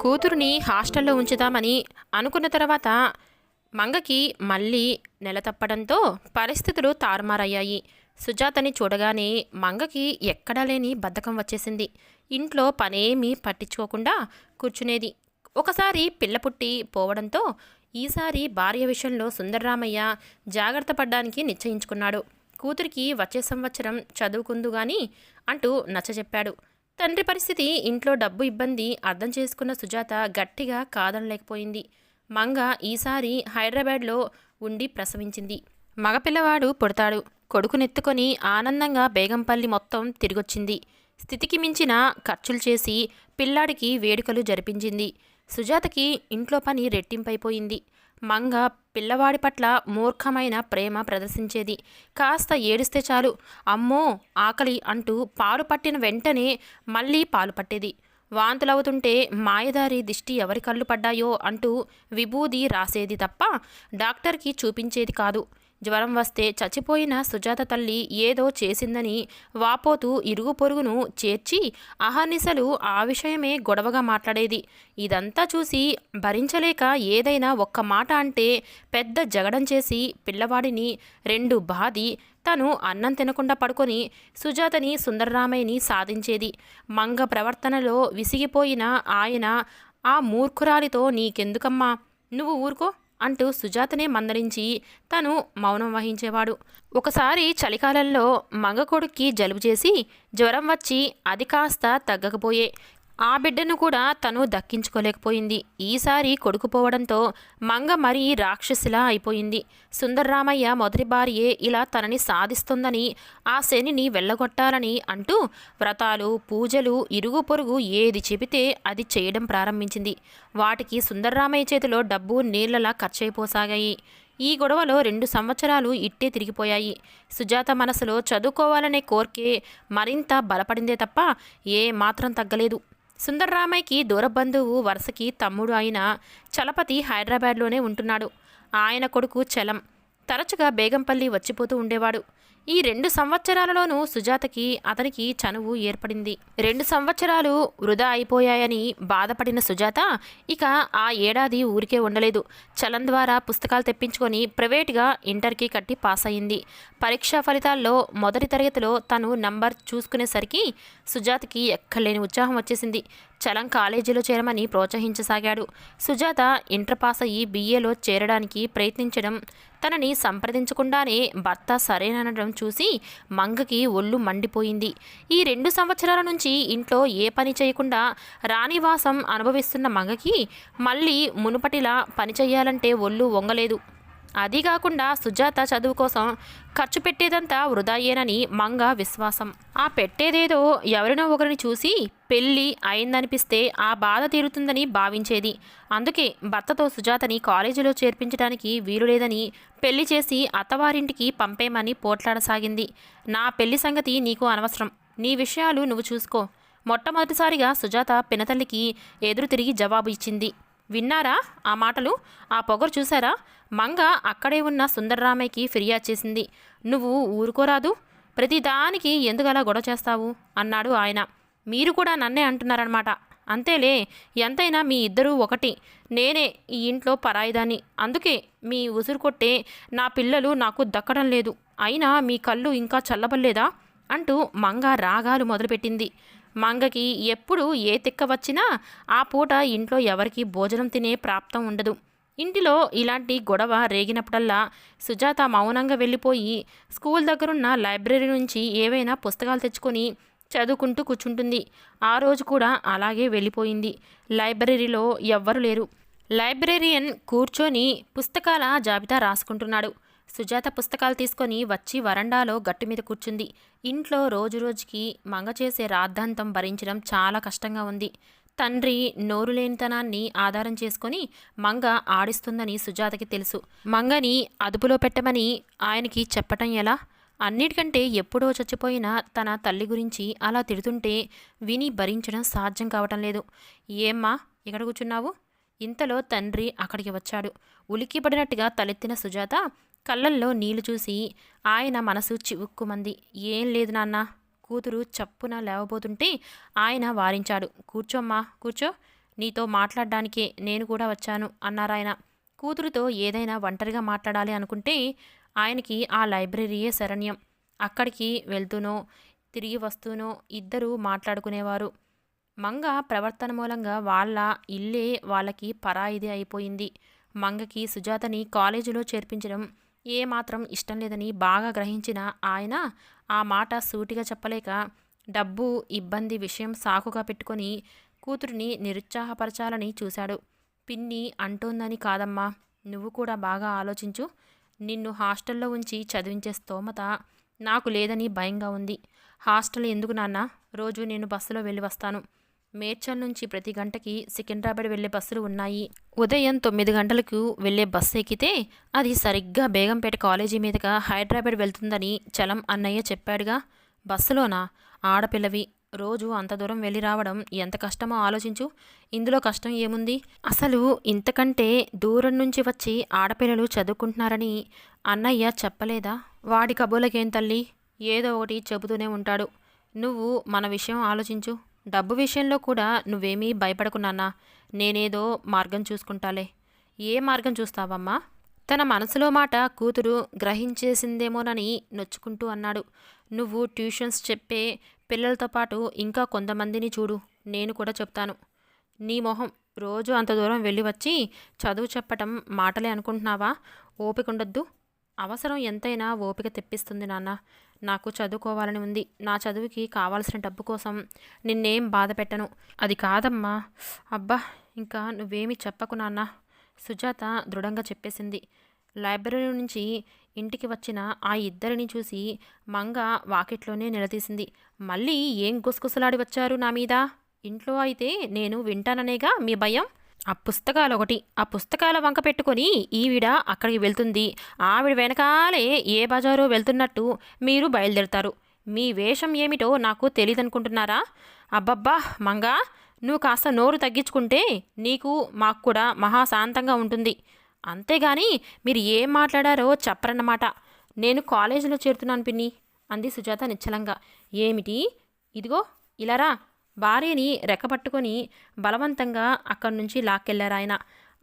కూతురుని హాస్టల్లో ఉంచుదామని అనుకున్న తర్వాత మంగకి మళ్ళీ నెల తప్పడంతో పరిస్థితులు తారుమారయ్యాయి. సుజాతని చూడగానే మంగకి ఎక్కడా లేని బద్ధకం వచ్చేసింది. ఇంట్లో పనేమీ పట్టించుకోకుండా కూర్చునేది. ఒకసారి పిల్ల పుట్టి పోవడంతో ఈసారి భార్య విషయంలో సుందరరామయ్య జాగ్రత్త పడ్డానికి నిశ్చయించుకున్నాడు. కూతురికి వచ్చే సంవత్సరం చదువుకుందు గాని అంటూ నచ్చజెప్పాడు. తండ్రి పరిస్థితి ఇంట్లో డబ్బు ఇబ్బంది అర్థం చేసుకున్న సుజాత గట్టిగా కాదనలేకపోయింది. మంగ ఈసారి హైదరాబాద్లో ఉండి ప్రసవించింది. మగపిల్లవాడు పుడతాడు. కొడుకునెత్తుకొని ఆనందంగా బేగంపల్లి మొత్తం తిరిగొచ్చింది. స్థితికి మించిన ఖర్చులు చేసి పిల్లాడికి వేడుకలు జరిపించింది. సుజాతకి ఇంట్లో పని రెట్టింపైపోయింది. మంగ పిల్లవాడి పట్ల మూర్ఖమైన ప్రేమ ప్రదర్శించేది. కాస్త ఏడిస్తే చాలు. అమ్మో ఆకలి అంటూ పాలు పట్టిన వెంటనే మళ్ళీ పాలు పట్టేది. వాంతులవుతుంటే మాయదారి దిష్టి ఎవరి కళ్ళు పడ్డాయో అంటూ విభూది రాసేది తప్ప డాక్టర్కి చూపించేది కాదు. జ్వరం వస్తే చచ్చిపోయిన సుజాత తల్లి ఏదో చేసిందని వాపోతూ ఇరుగు పొరుగును చేర్చి అహర్నిశలు ఆ విషయమే గొడవగా మాట్లాడేది. ఇదంతా చూసి భరించలేక ఏదైనా ఒక్క మాట అంటే పెద్ద జగడం చేసి పిల్లవాడిని రెండు బాది తను అన్నం తినకుండా పడుకొని సుజాతని సుందరరామయ్యని సాధించేది. మంగ ప్రవర్తనలో విసిగిపోయిన ఆయన ఆ మూర్ఖురాలితో నీకెందుకమ్మా? నువ్వు ఊరుకో. అంటూ సుజాతనే మందరించి తను మౌనం వహించేవాడు. ఒకసారి చలికాలంలో మగ కొడుక్కి జలుబు చేసి జ్వరం వచ్చి అది కాస్త తగ్గకపోయే ఆ బిడ్డను కూడా తను దక్కించుకోలేకపోయింది. ఈసారి కొడుకుపోవడంతో మంగ మరీ రాక్షసిలా అయిపోయింది. సుందర్రామయ్య మొదటి భార్యే ఇలా తనని సాధిస్తుందని ఆ శనిని వెళ్ళగొట్టాలని అంటూ వ్రతాలు పూజలు ఇరుగు పొరుగు ఏది చెబితే అది చేయడం ప్రారంభించింది. వాటికి సుందర్రామయ్య చేతిలో డబ్బు నీళ్ళలా ఖర్చయిపోసాగాయి ఈ గొడవలో రెండు సంవత్సరాలు ఇట్టే తిరిగిపోయాయి. సుజాత మనసులో చదువుకోవాలనే కోర్కే మరింత బలపడిందే తప్ప ఏ మాత్రం తగ్గలేదు. సుందర్రామయ్యకి దూరబంధువు వరుసకి తమ్ముడు అయిన చలపతి హైదరాబాద్లోనే ఉంటున్నాడు. ఆయన కొడుకు చలం. తరచుగా బేగంపల్లి వచ్చిపోతూ ఉండేవాడు. ఈ రెండు సంవత్సరాలలోనూ సుజాతకి అతనికి చనువు ఏర్పడింది. రెండు సంవత్సరాలు వృధా అయిపోయాయని బాధపడిన సుజాత ఇక ఆ ఏడాది ఊరికే ఉండలేదు. చలం ద్వారా పుస్తకాలు తెప్పించుకొని ప్రైవేట్గా ఇంటర్కి కట్టి పాస్ అయింది. పరీక్షా ఫలితాల్లో మొదటి తరగతిలో తను నంబర్ చూసుకునేసరికి సుజాతకి ఎక్కలేని ఉత్సాహం వచ్చేసింది. చలం కాలేజీలో చేరమని ప్రోత్సహించసాగాడు. సుజాత ఇంటర్ పాస్ అయ్యి బీఏలో చేరడానికి ప్రయత్నించడం తనని సంప్రదించకుండానే భర్త సరేననడం చూసి మంగకి ఒళ్ళు మండిపోయింది. ఈ రెండు సంవత్సరాల నుంచి ఇంట్లో ఏ పని చేయకుండా రాణివాసం అనుభవిస్తున్న మంగకి మళ్ళీ మునుపటిలా పని చేయాలంటే ఒళ్ళు వంగలేదు. అది కాకుండా సుజాత చదువు కోసం ఖర్చు పెట్టేదంతా వృధాయేనని మంగ విశ్వాసం. ఆ పెట్టేదేదో ఎవరినో ఒకరిని చూసి పెళ్ళి అయిందనిపిస్తే ఆ బాధ తీరుతుందని భావించేది. అందుకే భర్తతో సుజాతని కాలేజీలో చేర్పించడానికి వీలు లేదని పెళ్ళి చేసి అత్తవారింటికి పంపేమని పోట్లాడసాగింది. నా పెళ్ళి సంగతి నీకు అనవసరం. నీ విషయాలు నువ్వు చూసుకో. మొట్టమొదటిసారిగా సుజాత పినతల్లికి ఎదురు తిరిగి జవాబు ఇచ్చింది. విన్నారా ఆ మాటలు? ఆ పొగరు చూసారా మంగ అక్కడే ఉన్న సుందర్రామయ్యకి ఫిర్యాదు చేసింది. నువ్వు ఊరుకోరాదు ప్రతిదానికి ఎందుకలా గొడవ చేస్తావు? అన్నాడు ఆయన. మీరు కూడా నన్నే అంటున్నారనమాట అంతేలే ఎంతైనా మీ ఇద్దరూ ఒకటి. నేనే ఈ ఇంట్లో పరాయిదాన్ని. అందుకే మీ ఉసురు కొట్టే నా పిల్లలు నాకు దక్కడం లేదు. అయినా మీ కళ్ళు ఇంకా చల్లబల్లేదా అంటూ మంగ రాగాలు మొదలుపెట్టింది. మంగకి ఎప్పుడు ఏ తిక్క వచ్చినా ఆ పూట ఇంట్లో ఎవరికీ భోజనం తినే ప్రాప్తం ఉండదు. ఇంటిలో ఇలాంటి గొడవ రేగినప్పుడల్లా సుజాత మౌనంగా వెళ్ళిపోయి స్కూల్ దగ్గరున్న లైబ్రరీ నుంచి ఏవైనా పుస్తకాలు తెచ్చుకొని చదువుకుంటూ కూర్చుంటుంది. ఆ రోజు కూడా అలాగే వెళ్ళిపోయింది. లైబ్రరీలో ఎవ్వరు లేరు. లైబ్రేరియన్ కూర్చొని పుస్తకాల జాబితా రాసుకుంటున్నాడు. సుజాత పుస్తకాలు తీసుకొని వచ్చి వరండాలో గట్టు మీద కూర్చుంది. ఇంట్లో రోజురోజుకి మంగ చేసే రాద్ధాంతం భరించడం చాలా కష్టంగా ఉంది. తండ్రి నోరు లేనితనాన్ని ఆధారం చేసుకొని మంగ ఆడిస్తుందని సుజాతకి తెలుసు. మంగని అదుపులో పెట్టమని ఆయనకి చెప్పటం ఎలా? అన్నిటికంటే ఎప్పుడో చచ్చిపోయిన తన తల్లి గురించి అలా తిడుతుంటే విని భరించడం సాధ్యం కావటం లేదు. ఏమ్మా ఇక్కడ కూర్చున్నావు? ఇంతలో తండ్రి అక్కడికి వచ్చాడు. ఉలిక్కిపడినట్టుగా తలెత్తిన సుజాత కళ్ళల్లో నీళ్ళు చూసి ఆయన మనసు చివుక్కుమంది. ఏం లేదు నాన్న. కూతురు చప్పున లేవబోతుంటే ఆయన వారించాడు. కూర్చోమ్మా కూర్చో. నీతో మాట్లాడడానికే నేను కూడా వచ్చాను అన్నారాయన కూతురుతో ఏదైనా ఒంటరిగా మాట్లాడాలి అనుకుంటే ఆయనకి ఆ లైబ్రరీయే శరణ్యం. అక్కడికి వెళ్తూనో తిరిగి వస్తూనో ఇద్దరూ మాట్లాడుకునేవారు. మంగ ప్రవర్తన మూలంగా వాళ్ళ ఇల్లే వాళ్ళకి పరాయిది అయిపోయింది. మంగకి సుజాతని కాలేజీలో చేర్పించడం ఏమాత్రం ఇష్టం లేదని బాగా గ్రహించిన ఆయన ఆ మాట సూటిగా చెప్పలేక డబ్బు ఇబ్బంది విషయం సాకుగా పెట్టుకొని కూతురిని నిరుత్సాహపరచాలని చూశాడు. పిన్ని అంటోందని కాదమ్మా. నువ్వు కూడా బాగా ఆలోచించు. నిన్ను హాస్టల్లో ఉంచి చదివించే స్తోమత నాకు లేదని భయంగా ఉంది. హాస్టల్ ఎందుకు నాన్న? రోజు నేను బస్సులో వెళ్ళి వస్తాను. మేడ్చల్ నుంచి ప్రతి గంటకి సికింద్రాబాద్ వెళ్ళే బస్సులు ఉన్నాయి. ఉదయం తొమ్మిది గంటలకు వెళ్ళే బస్సు ఎక్కితే అది సరిగ్గా బేగంపేట కాలేజీ మీదుగా హైదరాబాద్ వెళ్తుందని చలం అన్నయ్య చెప్పాడుగా. బస్సులోనా? ఆడపిల్లవి రోజు అంత దూరం వెళ్ళి రావడం ఎంత కష్టమో ఆలోచించు. ఇందులో కష్టం ఏముంది? అసలు ఇంతకంటే దూరం నుంచి వచ్చి ఆడపిల్లలు చదువుకుంటున్నారని అన్నయ్య చెప్పలేదా? వాడి కబులకేం తల్లి? ఏదో ఒకటి చెబుతూనే ఉంటాడు. నువ్వు మన విషయం ఆలోచించు. డబ్బు విషయంలో కూడా నువ్వేమీ భయపడకున్నానా నేనేదో మార్గం చూసుకుంటాలే. ఏ మార్గం చూస్తావమ్మా? తన మనసులో మాట కూతురు గ్రహించేసిందేమోనని నొచ్చుకుంటూ అన్నాడు. నువ్వు ట్యూషన్స్ చెప్పే పిల్లలతో పాటు ఇంకా కొంతమందిని చూడు. నేను కూడా చెప్తాను. నీ మొహం రోజు అంత దూరం వెళ్ళి వచ్చి చదువు చెప్పటం మాటలే అనుకుంటున్నావా? ఓపిక ఉండొద్దు అవసరం ఎంతైనా ఓపిక తెప్పిస్తుంది నాన్న. నాకు చదువుకోవాలని ఉంది. నా చదువుకి కావాల్సిన డబ్బు కోసం నిన్నేం బాధ పెట్టను. అది కాదమ్మా. అబ్బా ఇంకా నువ్వేమీ చెప్పకు నాన్న. సుజాత దృఢంగా చెప్పేసింది. లైబ్రరీ నుంచి ఇంటికి వచ్చిన ఆ ఇద్దరిని చూసి మంగ వాకిట్లోనే నిలదీసింది. మళ్ళీ ఏం గుసగుసలాడి వచ్చారు నా మీద? ఇంట్లో అయితే నేను వింటాననేగా మీ భయం? ఆ పుస్తకాలు ఒకటి ఆ పుస్తకాల వంక పెట్టుకొని ఈవిడ అక్కడికి వెళ్తుంది. ఆవిడ వెనకాలే ఏ బజారో వెళ్తున్నట్టు మీరు బయలుదేరుతారు. మీ వేషం ఏమిటో నాకు తెలియదనుకుంటున్నారా అబ్బబ్బా మంగా నువ్వు కాస్త నోరు తగ్గించుకుంటే నీకు మాకు కూడా మహాశాంతంగా ఉంటుంది. అంతేగాని మీరు ఏం మాట్లాడారో చెప్పరన్నమాట. నేను కాలేజీలో చేరుతున్నాను పిన్ని అంది సుజాత నిశ్చలంగా. ఏమిటి? ఇదిగో ఇలారా భార్యని రెక్కపట్టుకొని బలవంతంగా అక్కడి నుంచి లాక్కెళ్ళారు ఆయన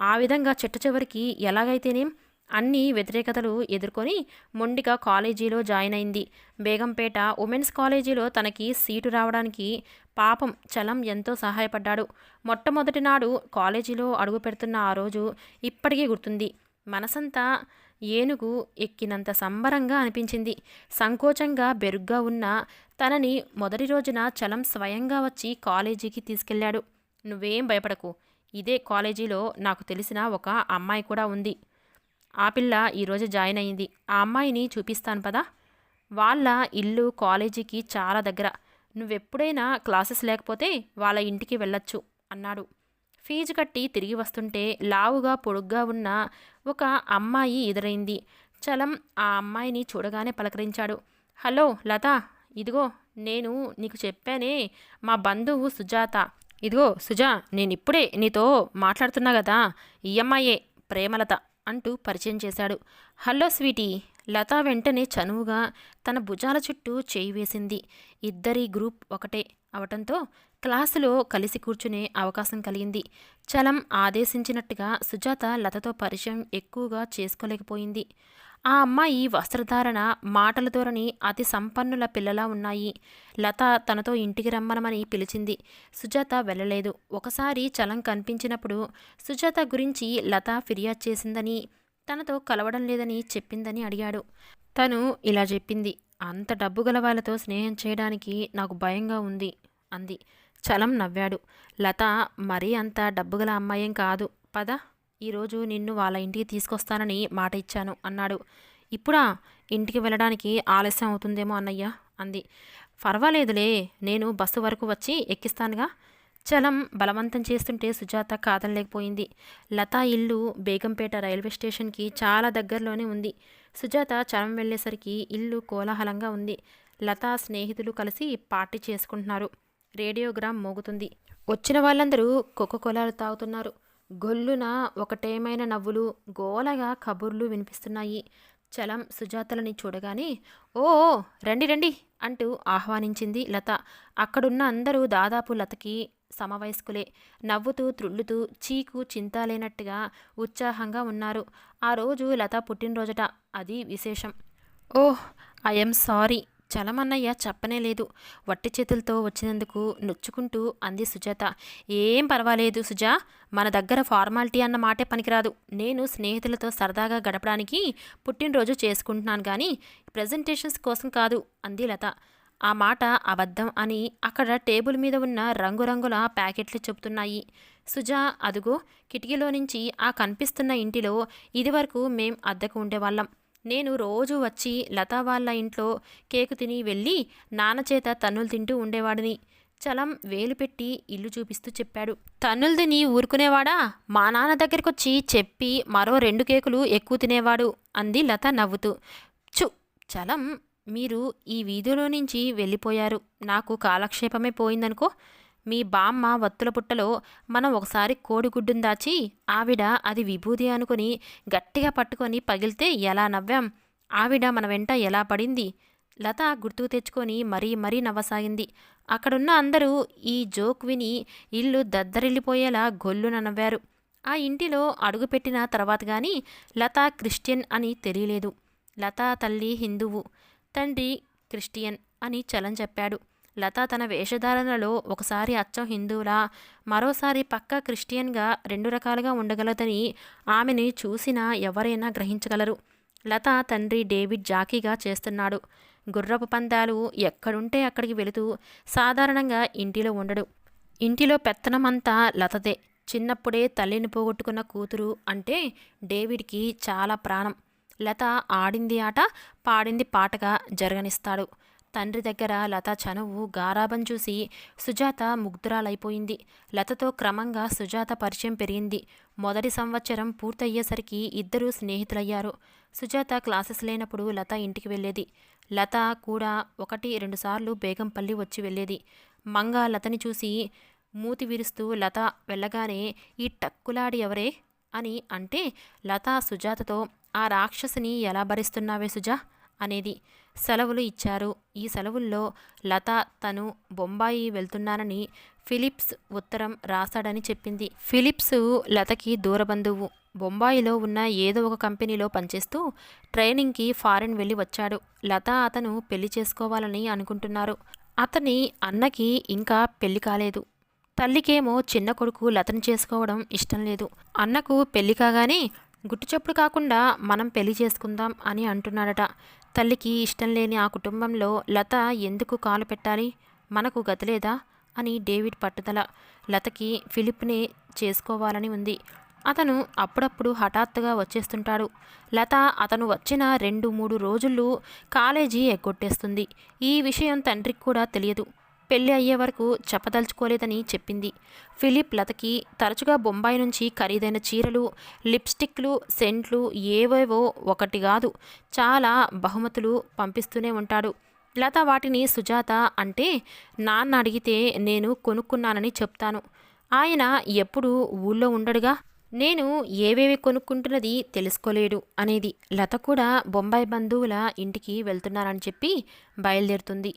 ఆ విధంగా చెట్టు చివరికి ఎలాగైతేనేం? అన్ని వ్యతిరేకతలు ఎదుర్కొని మొండిగా కాలేజీలో జాయిన్ అయింది. బేగంపేట ఉమెన్స్ కాలేజీలో తనకి సీటు రావడానికి పాపం చలం ఎంతో సహాయపడ్డాడు. మొట్టమొదటి నాడు కాలేజీలో అడుగు పెడుతున్న ఆ రోజు ఇప్పటికీ గుర్తుంది. మనసంతా ఏనుగు ఎక్కినంత సంబరంగా అనిపించింది. సంకోచంగా బెరుగ్గా ఉన్న తనని మొదటి రోజున చలం స్వయంగా వచ్చి కాలేజీకి తీసుకెళ్ళాడు. నువ్వేం భయపడకు. ఇదే కాలేజీలో నాకు తెలిసిన ఒక అమ్మాయి కూడా ఉంది. ఆ పిల్ల ఈరోజు జాయిన్ అయింది. ఆ అమ్మాయిని చూపిస్తాను పదా. వాళ్ళ ఇల్లు కాలేజీకి చాలా దగ్గర. నువ్వెప్పుడైనా క్లాసెస్ లేకపోతే వాళ్ళ ఇంటికి వెళ్ళొచ్చు అన్నాడు. ఫీజు కట్టి తిరిగి వస్తుంటే లావుగా పొడుగ్గా ఉన్న ఒక అమ్మాయి ఎదురైంది. చలం ఆ అమ్మాయిని చూడగానే పలకరించాడు. హలో లత ఇదిగో నేను నీకు చెప్పానే మా బంధువు సుజాత. ఇదిగో సుజా నేను ఇప్పుడే నీతో మాట్లాడుతున్నా కదా ఈ అమ్మాయే ప్రేమలత అంటూ పరిచయం చేశాడు. Hello Sweety. లత వెంటనే చనువుగా తన భుజాల చుట్టూ చేయి వేసింది. ఇద్దరి గ్రూప్ ఒకటే. అవటంతో క్లాసులో కలిసి కూర్చునే అవకాశం కలిగింది. చలం ఆదేశించినట్టుగా సుజాత లతతో పరిచయం ఎక్కువగా చేసుకోలేకపోయింది. ఆ అమ్మాయి వస్త్రధారణ మాటల ధోరణి అతి సంపన్నుల పిల్లలా ఉన్నాయి. లత తనతో ఇంటికి రమ్మనమని పిలిచింది. సుజాత వెళ్ళలేదు. ఒకసారి చలం కనిపించినప్పుడు సుజాత గురించి లత ఫిర్యాదు చేసిందని తనతో కలవడం లేదని చెప్పిందని అడిగాడు. తను ఇలా చెప్పింది. అంత డబ్బు గల వాళ్ళతో స్నేహం చేయడానికి నాకు భయంగా ఉంది అంది. చలం నవ్వాడు. లత మరీ అంత డబ్బుగల అమ్మాయేం కాదు. పద ఈరోజు నిన్ను వాళ్ళ ఇంటికి తీసుకొస్తానని మాట ఇచ్చాను అన్నాడు. ఇప్పుడా? ఇంటికి వెళ్ళడానికి ఆలస్యం అవుతుందేమో అన్నయ్య అంది. పర్వాలేదులే నేను బస్సు వరకు వచ్చి ఎక్కిస్తానుగా. చలం బలవంతం చేస్తుంటే సుజాత కాదనలేకపోయింది. లతా ఇల్లు బేగంపేట రైల్వే స్టేషన్కి చాలా దగ్గరలోనే ఉంది. సుజాత చరం వెళ్ళేసరికి ఇల్లు కోలాహలంగా ఉంది. లతా స్నేహితులు కలిసి పార్టీ చేసుకుంటున్నారు. రేడియోగ్రామ్ మోగుతుంది. వచ్చిన వాళ్ళందరూ కోకోకోలాలు తాగుతున్నారు. గొల్లున ఒకటేమైన నవ్వులు గోలగా కబుర్లు వినిపిస్తున్నాయి. చలం సుజాతలని చూడగానే ఓ ఓ, రండి రండి అంటూ ఆహ్వానించింది లత. అక్కడున్న అందరూ దాదాపు లతకి సమవయస్కులే. నవ్వుతూ త్రుళ్ళుతూ చీకు చింత లేనట్టుగా ఉత్సాహంగా ఉన్నారు. ఆ రోజు లత పుట్టినరోజట. అది విశేషం. ఓహ్ ఐఎమ్ సారీ చలమన్నయ్య చెప్పనే లేదు. వట్టి చేతులతో వచ్చినందుకు నొచ్చుకుంటూ అంది సుజాత. ఏం పర్వాలేదు సుజా మన దగ్గర ఫార్మాలిటీ అన్న మాటే పనికిరాదు. నేను స్నేహితులతో సరదాగా గడపడానికి పుట్టినరోజు చేసుకుంటున్నాను కానీ ప్రజెంటేషన్స్ కోసం కాదు అంది లత. ఆ మాట అబద్ధం అని అక్కడ టేబుల్ మీద ఉన్న రంగురంగుల ప్యాకెట్లు చెబుతున్నాయి. సుజా అదుగో కిటికీలో నుంచి ఆ కనిపిస్తున్న ఇంటిలో ఇదివరకు మేం అద్దెకు ఉండేవాళ్ళం. నేను రోజు వచ్చి లతా వాళ్ళ ఇంట్లో కేకు తిని వెళ్ళి నాన్న చేత తన్నులు తింటూ ఉండేవాడిని. చలం వేలు పెట్టి ఇల్లు చూపిస్తూ చెప్పాడు. తన్నులు తిని ఊరుకునేవాడా? మా నాన్న దగ్గరకొచ్చి చెప్పి మరో రెండు కేకులు ఎక్కువ తినేవాడు అంది లత నవ్వుతూ. చు చలం మీరు ఈ వీధిలో నుంచి వెళ్ళిపోయారు. నాకు కాలక్షేపమే పోయిందనుకో మీ బామ్మ వత్తుల పుట్టలో మనం ఒకసారి కోడిగుడ్డును దాచి ఆవిడ అది విభూది అనుకుని గట్టిగా పట్టుకొని పగిలితే ఎలా నవ్వాం? ఆవిడ మన వెంట ఎలా పడింది? లత గుర్తుకు తెచ్చుకొని మరీ మరీ నవ్వసాగింది. అక్కడున్న అందరూ ఈ జోక్ విని ఇల్లు దద్దరిల్లిపోయేలా గొల్లున నవ్వారు. ఆ ఇంటిలో అడుగుపెట్టిన తర్వాత కానీ లత క్రిస్టియన్ అని తెలియలేదు. లతా తల్లి హిందువు తండ్రి క్రిస్టియన్ అని చలం చెప్పాడు. లత తన వేషధారణలో ఒకసారి అచ్చం హిందువులా మరోసారి పక్క క్రిస్టియన్గా రెండు రకాలుగా ఉండగలదని ఆమెని చూసినా ఎవరైనా గ్రహించగలరు. లత తండ్రి డేవిడ్ జాకీగా చేస్తున్నాడు. గుర్రపు పందాలు ఎక్కడుంటే అక్కడికి వెళుతూ సాధారణంగా ఇంటిలో ఉండడు. ఇంటిలో పెత్తనమంతా లతదే. చిన్నప్పుడే తల్లిని పోగొట్టుకున్న కూతురు అంటే డేవిడ్కి చాలా ప్రాణం. లత ఆడింది ఆట పాడింది పాటగా జరగనిస్తాడు. తండ్రి దగ్గర లత చనువు గారాబం చూసి సుజాత ముగ్ధురాలైపోయింది. లతతో క్రమంగా సుజాత పరిచయం పెరిగింది. మొదటి సంవత్సరం పూర్తయ్యేసరికి ఇద్దరూ స్నేహితులయ్యారు. సుజాత క్లాసెస్ లేనప్పుడు లత ఇంటికి వెళ్ళేది. లత కూడా ఒకటి రెండుసార్లు బేగంపల్లి వచ్చి వెళ్ళేది. మంగ లతని చూసి మూతి విరుస్తూ లత వెళ్ళగానే ఈ టక్కులాడి ఎవరే? అని అంటే లత సుజాతతో ఆ రాక్షసిని ఎలా భరిస్తున్నావే సుజా? అనేది సెలవులు ఇచ్చారు. ఈ సెలవుల్లో లత తను బొంబాయి వెళ్తున్నానని ఫిలిప్స్ ఉత్తరం రాశాడని చెప్పింది. ఫిలిప్స్ లతకి దూరబంధువు. బొంబాయిలో ఉన్న ఏదో ఒక కంపెనీలో పనిచేస్తూ ట్రైనింగ్కి ఫారెన్ వెళ్ళి వచ్చాడు. లత అతను పెళ్ళి చేసుకోవాలని అనుకుంటున్నారు. అతని అన్నకి ఇంకా పెళ్ళి కాలేదు. తల్లికేమో చిన్న కొడుకు లతను చేసుకోవడం ఇష్టం లేదు. అన్నకు పెళ్ళి కాగానే గుట్టుచప్పుడు కాకుండా మనం పెళ్ళి చేసుకుందాం అని అంటున్నాడట. తల్లికి ఇష్టం లేని ఆ కుటుంబంలో లత ఎందుకు కాలు పెట్టాలి? మనకు గతిలేదా అని డేవిడ్ పట్టుదల. లతకి ఫిలిప్ని చేసుకోవాలని ఉంది. అతను అప్పుడప్పుడు హఠాత్తుగా వచ్చేస్తుంటాడు. లత అతను వచ్చిన రెండు మూడు రోజులు కాలేజీ ఎగ్గొట్టేస్తుంది. ఈ విషయం తండ్రికి కూడా తెలియదు. పెళ్ళి అయ్యే వరకు చెప్పదలుచుకోలేదని చెప్పింది. ఫిలిప్ లతకి తరచుగా బొంబాయి నుంచి ఖరీదైన చీరలు లిప్స్టిక్లు సెంట్లు ఏవేవో ఒకటి కాదు చాలా బహుమతులు పంపిస్తూనే ఉంటాడు. లత వాటిని సుజాత అంటే నాన్న అడిగితే నేను కొనుక్కున్నానని చెప్తాను. ఆయన ఎప్పుడూ ఊళ్ళో ఉండడుగా? నేను ఏవేవి కొనుక్కుంటున్నది తెలుసుకోలేడు అనేది. లత కూడా బొంబాయి బంధువుల ఇంటికి వెళ్తున్నారని చెప్పి బయలుదేరుతుంది.